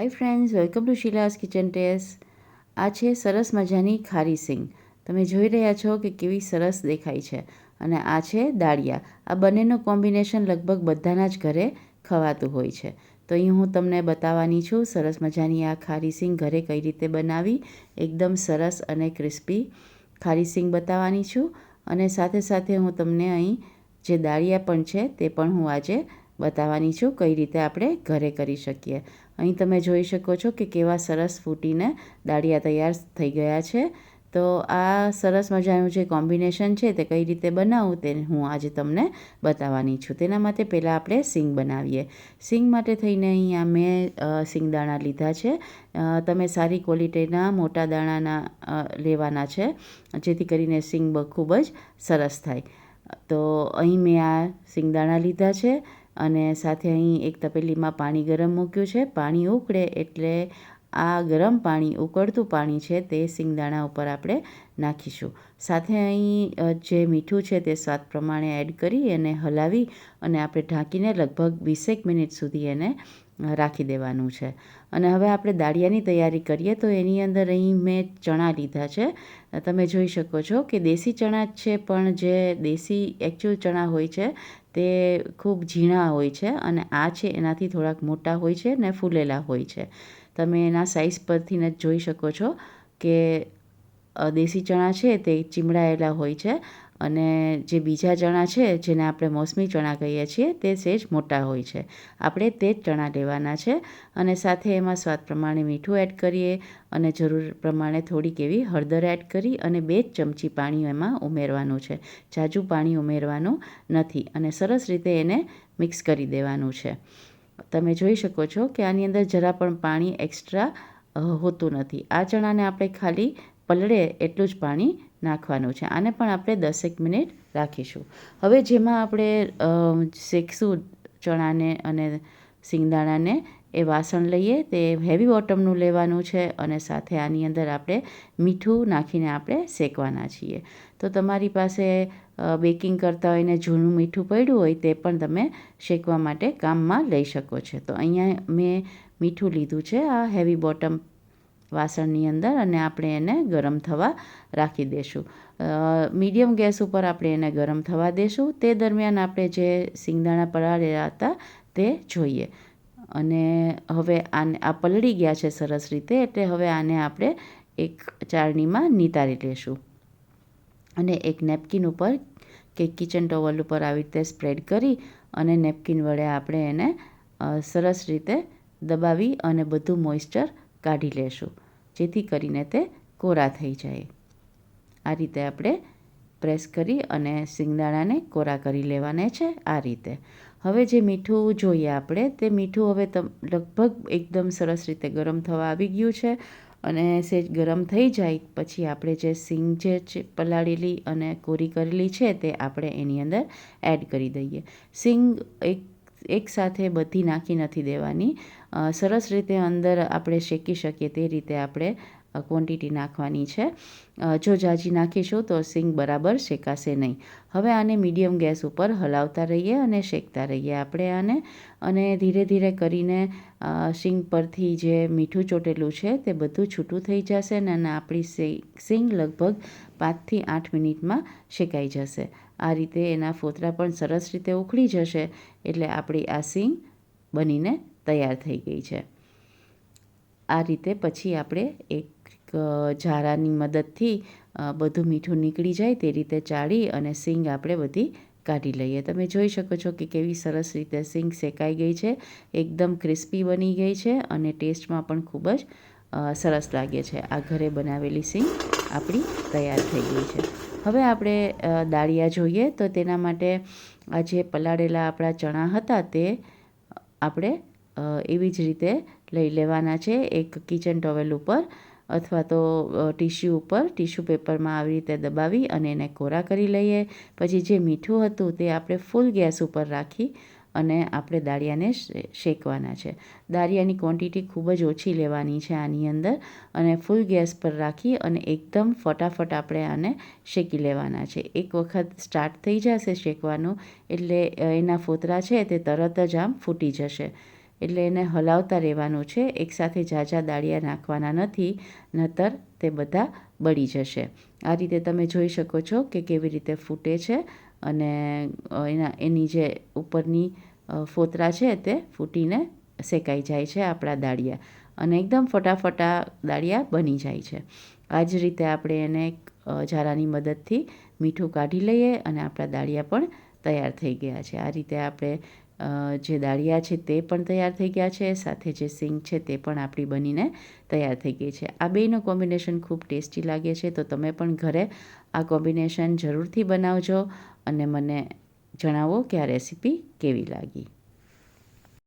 Hi friends welcome to Sheela's kitchen taste આ છે સરસ મજાની ખારી સિંગ. તમે જોઈ રહ્યા છો કે કેવી સરસ દેખાય છે. અને આ છે દાળિયા. આ બંનેનું કોમ્બિનેશન લગભગ બધાના જ ઘરે ખવાતું હોય છે. તો અહીં હું તમને બતાવવાની છું સરસ મજાની આ ખારી સિંગ ઘરે કઈ રીતે બનાવી. એકદમ સરસ અને ક્રિસ્પી ખારી સિંગ બતાવવાની છું. અને સાથે સાથે હું તમને અહીં જે દાળિયા પણ છે તે પણ હું આજે બતાવવાની છું કઈ રીતે આપણે ઘરે કરી શકીએ. અહીં તમે જોઈ શકો છો કે કેવા સરસ ફૂટીને દાળિયા તૈયાર થઈ ગયા છે. તો આ સરસ મજાનું જે કોમ્બિનેશન છે તે કઈ રીતે બનાવવું તે હું આજે તમને બતાવવાની છું. તેના માટે પહેલાં આપણે સિંગ બનાવીએ. સિંગ માટે થઈને અહીંયા મેં સિંગદાણા લીધા છે. તમે સારી ક્વોલિટીના મોટા દાણાના લેવાના છે, જેથી કરીને સિંગ ખૂબ જ સરસ થાય. તો અહીં મેં આ સિંગદાણા લીધા છે. અને સાથે અહીં એક તપેલીમાં પાણી ગરમ મૂક્યું છે. પાણી ઉકળે એટલે આ ગરમ પાણી ઉકળતું પાણી છે તે સિંગદાણા ઉપર આપણે નાખીશું. સાથે અહીં જે મીઠું છે તે સ્વાદ પ્રમાણે એડ કરી અને હલાવી અને આપણે ઢાંકીને લગભગ વીસેક મિનિટ સુધી એને રાખી દેવાનું છે. અને હવે આપણે દાળિયાની તૈયારી કરીએ તો એની અંદર અહીં મેં ચણા લીધા છે. તમે જોઈ શકો છો કે દેશી ચણા જ છે, પણ જે દેશી એકચ્યુઅલ ચણા હોય છે, તે ખૂબ ઝીણા હોય છે અને આ છે એનાથી થોડાક મોટા હોય છે ને ફૂલેલા હોય છે. તમે એના સાઇઝ પરથી જ જોઈ શકો છો કે દેશી ચણા છે તે ચીમડાયેલા હોય છે અને જે બીજા ચણા છે, જેને આપણે મોસમી ચણા કહીએ છીએ, તે સહેજ મોટા હોય છે. આપણે તે જ ચણા લેવાના છે અને સાથે એમાં સ્વાદ પ્રમાણે મીઠું એડ કરીએ અને જરૂર પ્રમાણે થોડીક એવી હળદર એડ કરી અને બે જ ચમચી પાણી એમાં ઉમેરવાનું છે. જાજુ પાણી ઉમેરવાનું નથી અને સરસ રીતે એને મિક્સ કરી દેવાનું છે. તમે જોઈ શકો છો કે આની અંદર જરા પણ પાણી એક્સ્ટ્રા હોતું નથી. આ ચણાને આપણે ખાલી પલળે એટલું જ પાણી નાખવાનું છે. આને પણ આપણે દસેક મિનિટ રાખીશું. હવે જેમાં આપણે શેકશું ચણાને અને સિંગદાણાને એ વાસણ લઈએ, તે હેવી બોટમનું લેવાનું છે અને સાથે આની અંદર આપણે મીઠું નાખીને આપણે શેકવાના છીએ. તો તમારી પાસે બેકિંગ કરતા હોય ને જૂનું મીઠું પડ્યું હોય તે પણ તમે શેકવા માટે કામમાં લઈ શકો છો. તો અહીંયા મેં મીઠું લીધું છે, આ હેવી બોટમ વાસણની અંદર અને આપણે એને ગરમ થવા રાખી દઈશું મીડિયમ ગેસ ઉપર આપણે એને ગરમ થવા દઈશું તે દરમિયાન આપણે જે સિંગદાણા પલાળેલા હતા તે જોઈએ. અને હવે આને, આ પલળી ગયા છે સરસ રીતે, એટલે હવે આને આપણે એક ચાળણીમાં નિતારી લેશું. અને એક નેપકિન ઉપર કે કિચન ટોવલ ઉપર આવી રીતે સ્પ્રેડ કરી અને નેપકિન વડે આપણે એને સરસ રીતે દબાવી અને બધું મોઇસ્ચર કાઢી લેશું, જેથી કરીને તે કોરા થઈ જાય. આ રીતે આપણે પ્રેસ કરી અને સિંગદાણાને કોરા કરી લેવાને છે આ રીતે. હવે જે મીઠું જોઈએ આપણે, તે મીઠું હવે લગભગ એકદમ સરસ રીતે ગરમ થવા આવી ગયું છે અને સેજ ગરમ થઈ જાય પછી આપણે જે સિંગ જે પલાળેલી અને કોરી કરેલી છે તે આપણે એની અંદર એડ કરી દઈએ. સિંગ એક એકસાથે બધી નાખી નથી દેવાની. સરસ રીતે અંદર આપણે શેકી શકીએ તે રીતે આપણે ક્વોન્ટિટી નાખવાની છે. જો જાજી નાખીશું તો સિંગ બરાબર શેકાશે નહીં. હવે આને મીડિયમ ગેસ ઉપર હલાવતા રહીએ અને શેકતા રહીએ આપણે આને. અને ધીરે ધીરે કરીને સિંગ પરથી જે મીઠું ચોટેલું છે તે બધું છૂટું થઈ જશે અને આપણી સિંગ લગભગ પાંચથી આઠ મિનિટમાં શેકાઈ જશે. આ રીતે એના ફોતરા પણ સરસ રીતે ઉખડી જશે એટલે આપણી આ સિંગ બનીને તૈયાર થઈ ગઈ છે. આ રીતે પછી આપણે એક ઝારાની મદદથી બધું મીઠું નીકળી જાય તે રીતે ચાળી અને સિંગ આપણે બધી કાઢી લઈએ. તમે જોઈ શકો છો કે કેવી સરસ રીતે સિંગ શેકાઈ ગઈ છે. એકદમ ક્રિસ્પી બની ગઈ છે અને ટેસ્ટમાં પણ ખૂબ જ સરસ લાગે છે. આ ઘરે બનાવેલી સિંગ આપણી તૈયાર થઈ ગઈ છે. હવે આપણે દાળિયા જોઈએ તો તેના માટે આ જે પલાળેલા આપણા ચણા હતા તે આપણે એવી જ રીતે લઈ લેવાના છે. એક કિચન ટોવેલ ઉપર અથવા તો ટીશ્યુ ઉપર, ટીશ્યુ પેપરમાં આવી રીતે દબાવી અને એને કોરા કરી લઈએ. પછી જે મીઠું હતું તે આપણે ફૂલ ગેસ ઉપર રાખી અને આપણે દાળિયાને શેકવાના છે. દાળિયાની ક્વોન્ટિટી ખૂબ જ ઓછી લેવાની છે આની અંદર અને ફૂલ ગેસ પર રાખી અને એકદમ ફટાફટ આપણે આને શેકી લેવાના છે. એક વખત સ્ટાર્ટ થઈ જશે શેકવાનું એટલે એના ફોતરા છે તે તરત જ આમ ફૂટી જશે. એટલે એને હલાવતા રહેવાનું છે એકસાથે ઝાઝા દાળિયા નાખવાના નથી, નતર તે બધા બળી જશે. આ રીતે તમે જોઈ શકો છો કે કેવી રીતે ફૂટે છે અને એના, એની જે ઉપરની ફોતરા છે તે ફૂટીને શેકાઈ જાય છે આપણા દાળિયા અને એકદમ ફટાફટા દાળિયા બની જાય છે. આ જ રીતે આપણે એને ઝારાની મદદથી મીઠું કાઢી લઈએ અને આપણા દાળિયા પણ તૈયાર થઈ ગયા છે. આ રીતે આપણે જે દાળિયા છે તે પણ તૈયાર થઈ ગયા છે, સાથે જે સિંગ છે તે પણ આપણી બનીને તૈયાર થઈ ગઈ છે. આ બેયનું કોમ્બિનેશન ખૂબ ટેસ્ટી લાગે છે, તો તમે પણ ઘરે આ કોમ્બિનેશન જરૂરથી બનાવજો અને મને જણાવો કે આ રેસીપી કેવી લાગી.